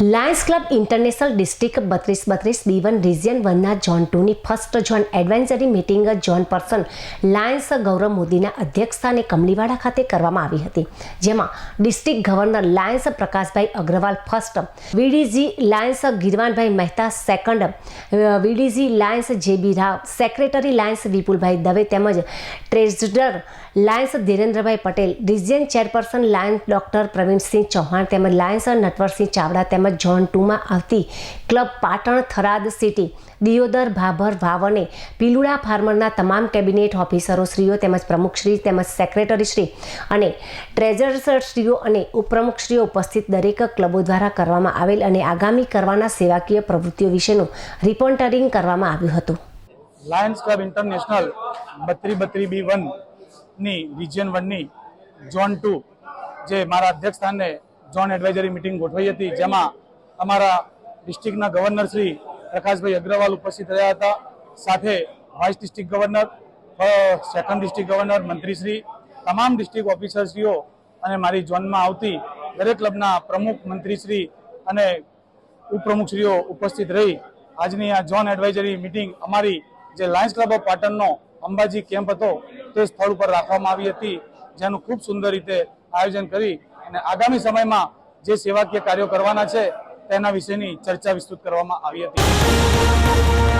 Lions club international district બત્રીસ બત્રીસ B one region વનના zone ટુની first zone advisory meeting zone person Lions Gaurav મોદીના અધ્યક્ષસ્થાને કમલીવાડા ખાતે કરવામાં આવી હતી. જેમાં district governor Lions Prakashbhai Agrawal first VDG Lions Girvanbhai Mehta second VDG Lions J B Rao secretary Lions Vipulbhai Dave તેમજ treasurer Lions Dhirendrabhai Patel region chairperson Lions doctor Pravinsinh Chauhan તેમજ Lions Natwarsinh Chavda તેમજ zone ટુમાં આવતી club Patan Tharad city, Deodar Bhabhar ભાવને પીલુડા ફાર્મરના તમામ cabinet ઓફિસરો શ્રીઓ તેમજ પ્રમુખશ્રી તેમજ secretary Shri અને શ્રીઓ અને ઉપપ્રમુખશ્રીઓ ઉપસ્થિત દરેક ક્લબો દ્વારા કરવામાં આવેલ અને આગામી કરવાના સેવાકીય પ્રવૃત્તિઓ વિશેનું રિપોર્ટરિંગ કરવામાં આવ્યું હતું. લાયન્સ ક્લબ ઇન્ટરનેશનલ બત્રી બત્રી બી વનની રિજિયન વનની ઝોન ટુ જે મારા અધ્યક્ષ સ્થાને ઝોન એડવાઇઝરી મિટિંગ ગોઠવાઈ હતી, જેમાં અમારા ડિસ્ટ્રિક્ટના ગવર્નર શ્રી પ્રકાશભાઈ અગ્રવાલ ઉપસ્થિત રહ્યા હતા. સાથે vice district governor second district governor મંત્રીશ્રી, તમામ ડિસ્ટ્રિક્ટ ઓફિસરશ્રીઓ અને મારી ઝોનમાં આવતી દરેક ક્લબના પ્રમુખ મંત્રીશ્રી અને ઉપપ્રમુખશ્રીઓ ઉપસ્થિત રહી. આજની આ ઝોન એડવાઇઝરી મિટિંગ અમારી જે લાયન્સ ક્લબ ઓફ પાટણનો અંબાજી કેમ્પ હતો, તે સ્થળ ઉપર રાખવામાં આવી હતી, જેનું ખૂબ સુંદર રીતે આયોજન કરી અને આગામી સમયમાં જે સેવાકીય કાર્યો કરવાના છે, તેના વિશેની ચર્ચા વિસ્તૃત કરવામાં આવી હતી.